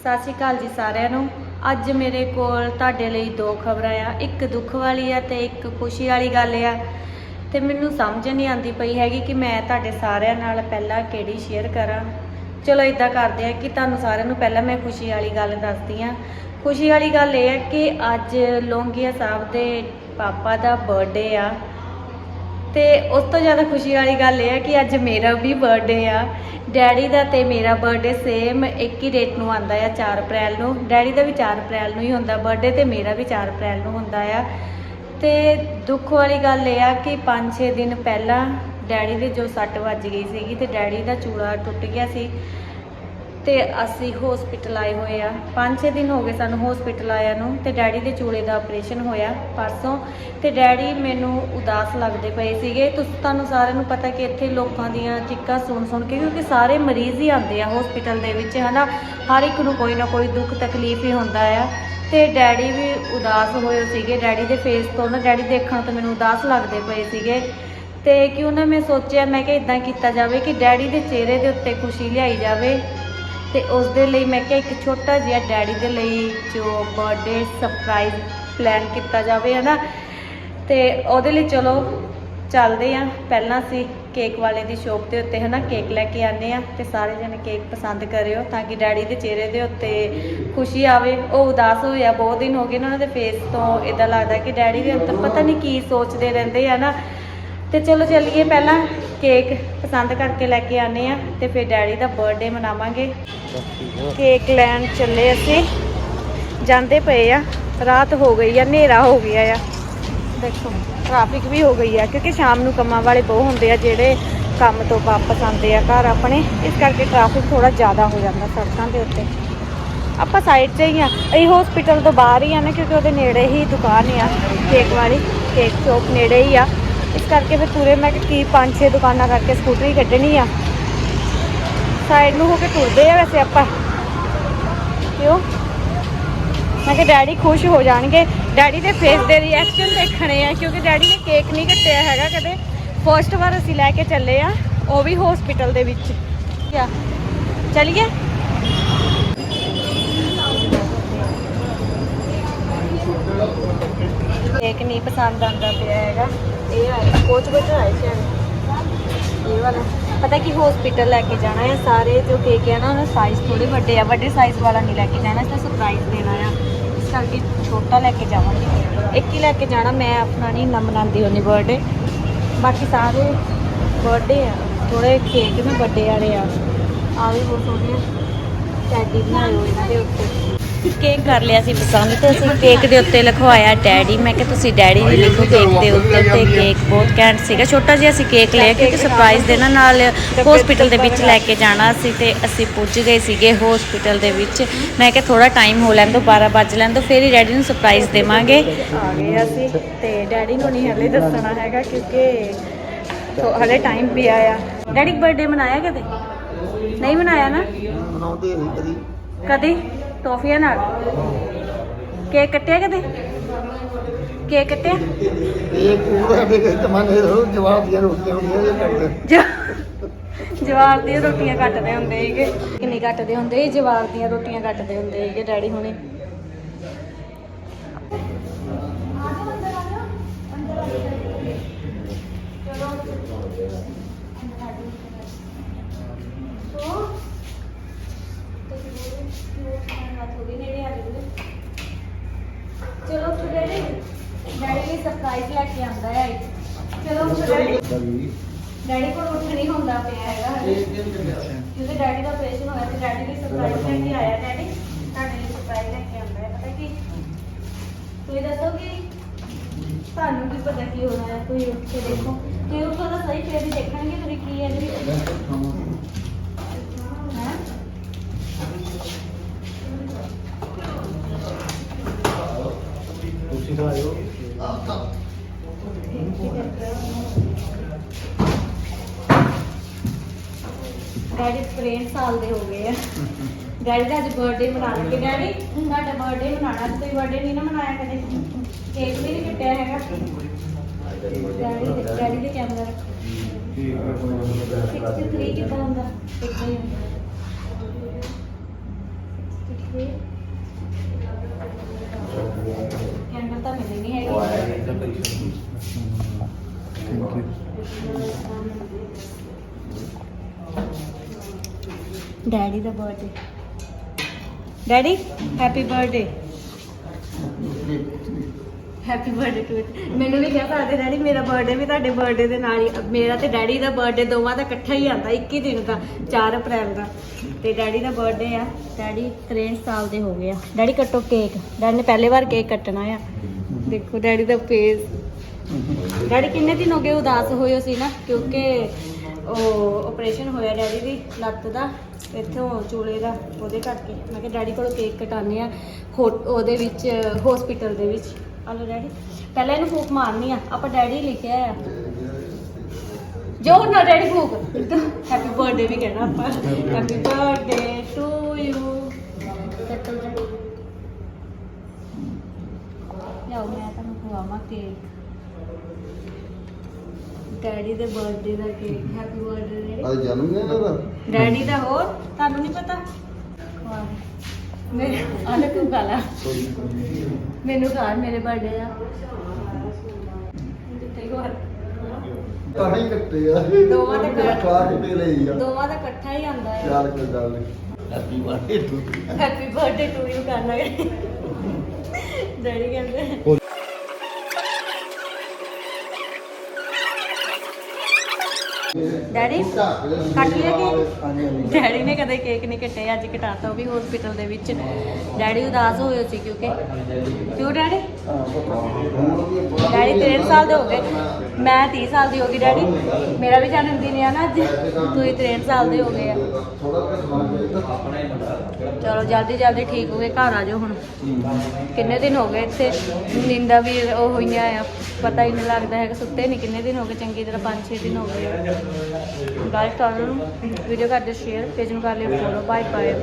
ਸਤਿ ਸ਼੍ਰੀ ਅਕਾਲ ਜੀ ਸਾਰਿਆਂ ਨੂੰ। ਅੱਜ ਮੇਰੇ ਕੋਲ ਤੁਹਾਡੇ ਲਈ ਦੋ ਖਬਰਾਂ ਆ। ਇੱਕ ਦੁੱਖ ਵਾਲੀ ਆ ਤੇ ਇੱਕ ਖੁਸ਼ੀ ਵਾਲੀ ਗੱਲ ਆ। ਤੇ ਮੈਨੂੰ ਸਮਝ ਨਹੀਂ ਆਉਂਦੀ ਪਈ ਹੈਗੀ ਕਿ ਮੈਂ ਤੁਹਾਡੇ ਸਾਰਿਆਂ ਨਾਲ ਪਹਿਲਾਂ ਕਿਹੜੀ ਸ਼ੇਅਰ ਕਰਾਂ। ਚਲੋ ਇਦਾਂ ਕਰਦੇ ਆ ਕਿ ਤੁਹਾਨੂੰ ਸਾਰਿਆਂ ਨੂੰ ਪਹਿਲਾਂ ਮੈਂ ਖੁਸ਼ੀ ਵਾਲੀ ਗੱਲ ਦੱਸਦੀ ਆ। ਖੁਸ਼ੀ ਵਾਲੀ ਗੱਲ ਇਹ ਹੈ ਕਿ ਅੱਜ ਲੋਂਗੀਆ ਸਾਹਿਬ ਦੇ ਪਾਪਾ ਦਾ ਬਰਥਡੇ ਆ। ਤੇ ਉਸ ਤੋਂ ਜ਼ਿਆਦਾ ਖੁਸ਼ੀ ਵਾਲੀ ਗੱਲ ਇਹ ਆ ਕਿ ਅੱਜ ਮੇਰਾ ਵੀ ਬਰਥਡੇ ਆ। ਡੈਡੀ ਦਾ ਤੇ ਮੇਰਾ ਬਰਥਡੇ ਸੇਮ ਇੱਕ ਹੀ ਡੇਟ ਨੂੰ ਆਂਦਾ ਆ 4 ਅਪ੍ਰੈਲ ਨੂੰ। ਡੈਡੀ ਦਾ ਵੀ 4 ਅਪ੍ਰੈਲ ਨੂੰ ਹੀ ਹੁੰਦਾ ਬਰਥਡੇ ਤੇ ਮੇਰਾ ਵੀ 4 ਅਪ੍ਰੈਲ ਨੂੰ ਹੁੰਦਾ ਆ। ਤੇ ਦੁੱਖ ਵਾਲੀ ਗੱਲ ਇਹ ਆ ਕਿ 5-6 ਦਿਨ ਪਹਿਲਾਂ ਡੈਡੀ ਦੇ ਜੋ ਸੱਟ ਵੱਜ ਗਈ ਸੀਗੀ ਤੇ ਡੈਡੀ ਦਾ ਚੂੜਾ ਟੁੱਟ ਗਿਆ ਸੀ। ਤੇ ਅਸੀਂ ਹਸਪੀਟਲ ਆਏ ਹੋਏ ਆ। 5-6 ਦਿਨ ਹੋ ਗਏ ਸਾਨੂੰ ਹਸਪੀਟਲ ਆਇਆ ਨੂੰ ਤੇ ਡੈਡੀ ਦੇ ਚੂਲੇ ਦਾ ਆਪਰੇਸ਼ਨ ਹੋਇਆ ਪਰਸੋਂ ਤੇ ਡੈਡੀ ਮੈਨੂੰ ਉਦਾਸ ਲੱਗਦੇ ਪਏ ਸੀਗੇ। ਤੁਸੀਂ, ਤੁਹਾਨੂੰ ਸਾਰਿਆਂ ਨੂੰ ਪਤਾ ਕਿ ਇੱਥੇ ਲੋਕਾਂ ਦੀਆਂ ਚਿੱਕਾਂ ਸੁਣ ਸੁਣ ਕੇ ਕਿਉਂਕਿ ਸਾਰੇ ਮਰੀਜ਼ ਹੀ ਆਉਂਦੇ ਆ ਹਸਪੀਟਲ ਦੇ ਵਿੱਚ, ਹਨਾ? ਹਰ ਇੱਕ ਨੂੰ ਕੋਈ ਨਾ ਕੋਈ ਦੁੱਖ ਤਕਲੀਫ ਹੀ ਹੁੰਦਾ ਆ। ਤੇ ਡੈਡੀ ਵੀ ਉਦਾਸ ਹੋਏ ਸੀਗੇ। ਡੈਡੀ ਦੇ ਫੇਸ ਤੋਂ ਨਾ, ਡੈਡੀ ਦੇਖਣ ਤੋਂ ਮੈਨੂੰ ਉਦਾਸ ਲੱਗਦੇ ਪਏ ਸੀਗੇ। ਤੇ ਕਿਉਂ ਨਾ ਮੈਂ ਸੋਚਿਆ, ਮੈਂ ਕਿ ਇਦਾਂ ਕੀਤਾ ਜਾਵੇ ਕਿ ਡੈਡੀ ਦੇ ਚਿਹਰੇ ਦੇ ਉੱਤੇ ਖੁਸ਼ੀ ਲਿਆਈ ਜਾਵੇ। ਤੇ ਉਸ ਦੇ ਲਈ ਮੈਂ ਕਿਹਾ ਇੱਕ ਛੋਟਾ ਜਿਹਾ ਡੈਡੀ ਦੇ ਲਈ ਜੋ ਬਰਥਡੇ ਸਰਪ੍ਰਾਈਜ਼ ਪਲਾਨ ਕੀਤਾ ਜਾਵੇ, ਹਨਾ? ਤੇ ਉਹਦੇ ਲਈ ਚਲੋ, ਚੱਲਦੇ ਆ। ਪਹਿਲਾਂ ਅਸੀਂ ਕੇਕ ਵਾਲੇ ਦੀ ਸ਼ੋਪ ਦੇ ਉੱਤੇ, ਹਨਾ ਕੇਕ ਲੈ ਕੇ ਆਨੇ ਆ ਤੇ ਸਾਰੇ ਜਣੇ ਕੇਕ ਪਸੰਦ ਕਰਿਓ ਤਾਂ ਕਿ ਡੈਡੀ ਦੇ ਚਿਹਰੇ ਦੇ ਉੱਤੇ ਖੁਸ਼ੀ ਆਵੇ। ਉਹ ਉਦਾਸ ਹੋਇਆ ਬਹੁਤ ਦਿਨ ਹੋ ਗਏ ਨਾ ਉਹਨਾਂ ਦੇ ਫੇਸ ਤੋਂ। ਇਦਾਂ ਲੱਗਦਾ ਕਿ ਡੈਡੀ ਦੇ ਅੰਦਰ ਪਤਾ ਨਹੀਂ ਕੀ ਸੋਚਦੇ ਰਹਿੰਦੇ ਆ ਨਾ ਤੇ ਚਲੋ ਚੱਲੀਏ ਪਹਿਲਾਂ। ਕੇਕ ਪਸੰਦ ਕਰਕੇ ਲੈ ਕੇ ਆਨੇ ਆ ਤੇ ਫਿਰ ਡੈਡੀ ਦਾ ਬਰਥਡੇ ਮਨਾਵਾਂਗੇ। ਕੇਕ ਲੈਣ ਚੱਲੇ ਅਸੀਂ। ਜਾਂਦੇ ਪਏ ਆ। ਰਾਤ ਹੋ ਗਈ ਆ, ਹਨੇਰਾ ਹੋ ਗਿਆ ਆ। ਦੇਖੋ ਟ੍ਰੈਫਿਕ ਵੀ ਹੋ ਗਈ ਆ, ਕਿਉਂਕਿ ਸ਼ਾਮ ਨੂੰ ਕੰਮਾਂ ਵਾਲੇ ਬਹੁਤ ਹੁੰਦੇ ਆ, ਜਿਹੜੇ ਕੰਮ ਤੋਂ ਵਾਪਸ ਆਉਂਦੇ ਆ ਘਰ ਆਪਣੇ। ਇਸ ਕਰਕੇ ਟ੍ਰੈਫਿਕ ਥੋੜਾ ਜ਼ਿਆਦਾ ਹੋ ਜਾਂਦਾ ਸੜਕਾਂ ਦੇ ਉੱਤੇ। ਆਪਾਂ ਸਾਈਡ 'ਤੇ ਹੀ ਆ। ਇਹ ਹਸਪੀਟਲ ਤੋਂ ਬਾਹਰ ਹੀ ਆ ਨਾ, ਕਿਉਂਕਿ ਉਹਦੇ ਨੇੜੇ ਹੀ ਦੁਕਾਨ ਆ, ਕੇਕ ਵਾਲੀ, ਕੇਕ ਸ਼ੋਪ ਨੇੜੇ ਹੀ ਆ। ਇਸ ਕਰਕੇ ਫਿਰ ਤੁਰੇ ਮੈਂ ਕਿ ਕੀ ਪੰਜ ਛੇ ਦੁਕਾਨਾਂ ਕਰਕੇ ਸਕੂਟਰੀ ਕੱਢਣੀ ਆ। ਸਾਈਡ ਨੂੰ ਹੋ ਕੇ ਤੁਰਦੇ ਆ ਵੈਸੇ ਆਪਾਂ। ਕਿਉਂ? ਮੈਂ ਕਿ ਡੈਡੀ ਖੁਸ਼ ਹੋ ਜਾਣਗੇ। ਡੈਡੀ ਦੇ ਫੇਸ ਦੇ ਰਿਐਕਸ਼ਨ ਦੇਖਣੇ ਆ, ਕਿਉਂਕਿ ਡੈਡੀ ਨੇ ਕੇਕ ਨਹੀਂ ਕੱਟਿਆ ਹੈਗਾ ਕਦੇ। ਫਸਟ ਵਾਰ ਅਸੀਂ ਲੈ ਕੇ ਚੱਲੇ ਆ, ਉਹ ਵੀ ਹਸਪੀਟਲ ਦੇ ਵਿੱਚ। ਆ, ਚਲਿਏ? ਕੇਕ ਨਹੀਂ ਪਸੰਦ ਆਉਂਦਾ ਪਿਆ ਹੈਗਾ। ਇਹ ਆ ਕੋਚ ਬਟਰ ਆਇਆ ਸ਼ਾਇਦ ਇਹ ਵਾਲਾ। ਪਤਾ ਕੀ ਹਸਪੀਟਲ ਲੈ ਕੇ ਜਾਣਾ ਹੈ ਸਾਰੇ ਜੋ ਕੇਕ ਹੈ ਨਾ ਉਹਨਾਂ ਸਾਈਜ਼ ਥੋੜੇ ਵੱਡੇ ਆ, ਵੱਡੇ ਸਾਈਜ਼ ਵਾਲਾ ਨਹੀਂ ਲੈ ਕੇ ਜਾਣਾ, ਇਸ ਦਾ ਸਰਪ੍ਰਾਈਜ਼ ਦੇਣਾ ਆ। ਇਸ ਕਰਕੇ ਛੋਟਾ ਲੈ ਕੇ ਜਾਵਾਂਗੇ। ਇੱਕ ਹੀ ਲੈ ਕੇ ਜਾਣਾ, ਮੈਂ ਆਪਣਾ ਨਹੀਂ ਨਾ ਮਨਾਉਂਦੀ ਹੁੰਦੀ ਬਰਥਡੇ ਬਾਕੀ ਸਾਰੇ ਬਰਥਡੇ ਆ। ਥੋੜੇ ਕੇਕ ਵੀ ਵੱਡੇ ਵਾਲੇ ਆ। ਆ ਵੀ ਬਹੁਤ ਕੇਕ ਕਰ ਲਿਆ ਸੀ ਪਸੰਦ ਤੇ ਅਸੀਂ ਕੇਕ ਦੇ ਉੱਤੇ ਲਿਖਵਾਇਆ ਡੈਡੀ ਮੈਂ ਕਿਹਾ ਤੁਸੀਂ ਡੈਡੀ ਦੀ ਲਿਖੋ ਕੇਕ ਦੇ ਉੱਤੇ ਤੇ ਕੇਕ ਬਹੁਤ ਘੈਂਟ ਸੀਗਾ। ਛੋਟਾ ਜਿਹਾ ਅਸੀਂ ਕੇਕ ਲਿਆ ਕਿਉਂਕਿ ਸਰਪ੍ਰਾਈਜ਼ ਦੇਣਾ ਨਾਲ ਹਸਪੀਟਲ ਦੇ ਵਿੱਚ ਲੈ ਕੇ ਜਾਣਾ ਸੀ ਤੇ ਅਸੀਂ ਪੁੱਜ ਗਏ ਸੀਗੇ ਹਸਪੀਟਲ ਦੇ ਵਿੱਚ। ਮੈਂ ਕਿਹਾ ਥੋੜਾ ਟਾਈਮ ਹੋ ਲੈਣ ਦੋ 12 ਵੱਜ ਲੈਣ ਦੋ ਫਿਰ ਹੀ ਡੈਡੀ ਨੂੰ ਸਰਪ੍ਰਾਈਜ਼ ਦੇਵਾਂਗੇ। ਆ ਗਏ ਅਸੀਂ ਤੇ ਡੈਡੀ ਨੂੰ ਨਹੀਂ ਹਲੇ ਦੱਸਣਾ ਹੈਗਾ ਕਿਉਂਕਿ ਤੋ ਹਲੇ ਟਾਈਮ ਵੀ ਆਇਆ। ਡੈਡੀ ਬਰਥਡੇ ਮਨਾਇਆ ਕਦੇ? ਨਹੀਂ ਮਨਾਇਆ ਨਾ? ਮਨਾਉਂਦੇ ਨਹੀਂ ਕਦੀ। ਕਦੀ? ਟੋਫੀਆਂ ਨਾਲ? ਕੇਕ ਕੱਟਿਆ ਕਦੇ? ਕੇਕ ਕੱਟਿਆ? ਇਹ ਪੂਰਾ ਕੇ ਤਮਨੇ ਰੋ ਜਵਾਬ ਦੀਆਂ ਰੋਟੀਆਂ ਹੁੰਦੀਆਂ ਇਹ ਕਰਦੇ ਜਵਾਰ ਦੀਆਂ ਰੋਟੀਆਂ ਕੱਟਦੇ ਹੁੰਦੇ ਸੀਗੇ। ਕਿੰਨੀ ਕੱਟਦੇ ਹੁੰਦੇ ਸੀ? ਜਵਾਰ ਦੀਆਂ ਰੋਟੀਆਂ ਕੱਟਦੇ ਹੁੰਦੇ ਸੀਗੇ ਡੈਡੀ ਹੁਣੇ ਚਲੋ ਫਿਰ ਡੈਡੀ ਡੈਡੀ ਲਈ ਸਰਪ੍ਰਾਈਜ਼ ਲੈ ਕੇ ਆਂਦਾ ਹੈ। ਚਲੋ ਫਿਰ ਡੈਡੀ ਡੈਡੀ ਕੋਲ ਉੱਠ ਨਹੀਂ ਹੁੰਦਾ ਪਿਆ ਹੈਗਾ ਹਜੇ। ਕਿਉਂਕਿ ਡੈਡੀ ਦਾ ਆਪਰੇਸ਼ਨ ਹੋਇਆ ਤੇ ਡੈਡੀ ਲਈ ਸਰਪ੍ਰਾਈਜ਼ ਲੈ ਕੇ ਆਇਆ। ਡੈਡੀ ਤੁਹਾਡੇ ਲਈ ਸਰਪ੍ਰਾਈਜ਼ ਲੈ ਕੇ ਆਂਦਾ ਹੈ। ਪਤਾ ਕੀ? ਤੁਸੀਂ ਦੱਸੋ ਕਿ ਤੁਹਾਨੂੰ ਕੀ ਪਤਾ ਕੀ ਹੋਣਾ ਹੈ? ਕੋਈ ਉੱਠ ਕੇ ਦੇਖੋ। ਤੇ ਉਹ ਤਾਂ ਸਹੀ ਫੇਰ ਹੀ ਦੇਖਣਗੇ ਤੁਸੀਂ ਕੀ ਹੈ ਇਹਦੇ ਵਿੱਚ। ਹੈਂ? ਤੁਸੀਂ ਤਾਂ ਆਇਓ। ਡੈਡੀ 63 ਸਾਲ ਦੇ ਹੋ ਗਏ ਆ। ਡੈਡੀ ਦਾ ਅੱਜ ਬਰਥਡੇ ਮਨਾ ਲਏ ਡੈਡੀ ਤੁਹਾਡਾ ਬਰਥਡੇ ਮਨਾਣਾ ਤੇ ਤੁਸੀਂ ਬਰਥਡੇ ਨਹੀਂ ਨਾ ਮਨਾਇਆ ਕਦੇ? ਕੇਕ ਵੀ ਨਹੀਂ ਕੱਟਿਆ ਹੈਗਾ। ਡੈਡੀ ਡੈਡੀ ਦੇ ਕੈਮਰਾ ਰੱਖੋ। 63 ਕਿੱਦਾਂ ਹੁੰਦਾ? ਕਿੱਦਾਂ ਹੀ ਹੁੰਦਾ 63 daddy the birthday daddy happy birthday happy birthday to ਮੈਨੂੰ ਵੀ ਕਹਿ ਸਕਦੇ ਡੈਡੀ ਮੇਰਾ ਬਰਥਡੇ ਵੀ ਤੁਹਾਡੇ ਬਰਥਡੇ ਦੇ ਨਾਲ ਹੀ। ਮੇਰਾ ਤੇ ਡੈਡੀ ਦਾ ਬਰਥਡੇ ਦੋਵਾਂ ਦਾ ਇਕੱਠਾ ਹੀ ਆਂਦਾ 21 ਦਿਨ ਦਾ 4 ਅਪ੍ਰੈਲ ਦਾ। ਤੇ ਡੈਡੀ ਦਾ ਬਰਥਡੇ ਆ ਡੈਡੀ 63 ਸਾਲ ਦੇ ਹੋ ਗਏ ਆ। ਡੈਡੀ ਕੱਟੋ ਕੇਕ ਡੈਡੀ ਨੇ ਪਹਿਲੇ ਵਾਰ ਕੇਕ ਕੱਟਣਾ ਆ। ਦੇਖੋ ਡੈਡੀ ਦਾ ਫੇਸ ਡੈਡੀ ਕਿੰਨੇ ਦਿਨ ਹੋ ਗਏ ਉਦਾਸ ਹੋਏ ਸੀ ਨਾ, ਕਿਉਂਕਿ ਉਹ ਆਪਰੇਸ਼ਨ ਹੋਇਆ ਡੈਡੀ ਦੀ ਲੱਤ ਦਾ, ਇੱਥੋਂ ਚੂਲੇ ਦਾ, ਉਹਦੇ ਕਰਕੇ। ਮੈਂ ਕਿਹਾ ਡੈਡੀ ਕੋਲੋਂ ਕੇਕ ਕਟਾਉਂਦੇ ਆ ਹੋ- ਉਹਦੇ ਵਿੱਚ ਹਸਪੀਟਲ ਦੇ ਵਿੱਚ। ਹਲੋ ਡੈਡੀ, ਪਹਿਲਾਂ ਇਹਨੂੰ ਫੂਕ ਮਾਰਨੀ ਆ, ਆਪਾਂ ਡੈਡੀ ਲਿਖਿਆ ਆ। ਜੋ ਨਾ ਡੈਡੀ ਫੂਕ। ਹੈਪੀ ਬਰਥਡੇ ਵੀ ਕਹਿਣਾ ਆਪਾਂ। ਹੈਪੀ ਬਰਥਡੇ ਟੂ ਯੂ ਕੱਟੋ ਡੈਡੀ ਲਿਆਓ, ਮੈਂ ਤੁਹਾਨੂੰ ਖਵਾਵਾਂ ਕੇਕ ਡੈਡੀ ਦੇ ਬਰਥਡੇ ਦਾ ਕੇਕ ਹੈਪੀ ਬਰਥਡੇ ਡੈਡੀ ਅੱਜ ਜਨਮ ਦਿਨ ਇਹਦਾ ਡੈਡੀ ਦਾ ਹੋਰ? ਤੁਹਾਨੂੰ ਨਹੀਂ ਪਤਾ? ਖਵਾ ਮੈਂ ਆਲੇ ਤੂੰ ਗਾਲਾ ਮੈਨੂੰ ਘਰ ਮੇਰੇ ਬਰਥਡੇ ਆ ਜਿੱਤੇ ਘਰ ਤਾਂ ਹੀ ਕੱਟੇ ਆ। ਦੋਵਾਂ ਦੇ ਘਰ- ਖਾ ਕੇ ਪੀ ਲਈ ਆ। ਦੋਵਾਂ ਦਾ ਇਕੱਠਾ ਹੀ ਆਂਦਾ ਹੈ ਯਾਰ ਕੋਈ ਗੱਲ ਨਹੀਂ happy birthday to happy birthday to you ਕਰਨਾ। ਹੈ ਡੈਡੀ ਕਹਿੰਦੇ ਡੈਡੀ ਕੱਟ ਲਿਆ ਕੇਕ? ਡੈਡੀ ਨੇ ਕਦੇ ਕੇਕ ਨਹੀਂ ਕੱਟਿਆ ਅੱਜ ਕਟਾਤਾ ਉਹ ਵੀ ਹਸਪੀਟਲ ਦੇ ਵਿੱਚ। ਡੈਡੀ ਉਦਾਸ ਹੋਏ ਸੀ ਕਿਉਂਕਿ। ਕਿਉਂ ਡੈਡੀ? ਡੈਡੀ 63 ਸਾਲ ਦੇ ਹੋ ਗਏ। ਮੈਂ 30 ਸਾਲ ਦੀ ਹੋ ਗਈ ਡੈਡੀ। ਮੇਰਾ ਵੀ ਜਨਮ ਦਿਨ ਆ ਨਾ ਅੱਜ। ਤੁਸੀਂ 63 ਸਾਲ ਦੇ ਹੋ ਗਏ ਆ। ਚਲੋ ਜਲਦੀ ਜਲਦੀ ਠੀਕ ਹੋ ਗਏ। ਘਰ ਆ ਜਾਓ ਹੁਣ। ਕਿੰਨੇ ਦਿਨ ਹੋ ਗਏ ਇੱਥੇ? ਨਿੰਦਾ ਵੀ ਉਹ ਹੋਈਆਂ ਆ। ਪਤਾ ਹੀ ਨਹੀਂ ਲੱਗਦਾ ਹੈਗਾ ਸੁੱਤੇ ਨਹੀਂ। ਕਿੰਨੇ ਦਿਨ ਹੋ ਗਏ? ਚੰਗੀ ਤਰ੍ਹਾਂ 5-6 ਦਿਨ ਹੋ ਗਏ। ਗਾਇਸ ਤੁਹਾਨੂੰ ਵੀਡੀਓ ਕਰ ਦਿਓ ਸ਼ੇਅਰ ਪੇਜ ਨੂੰ ਕਰ ਲਿਓ ਫੋਲੋ ਬਾਏ ਬਾਏ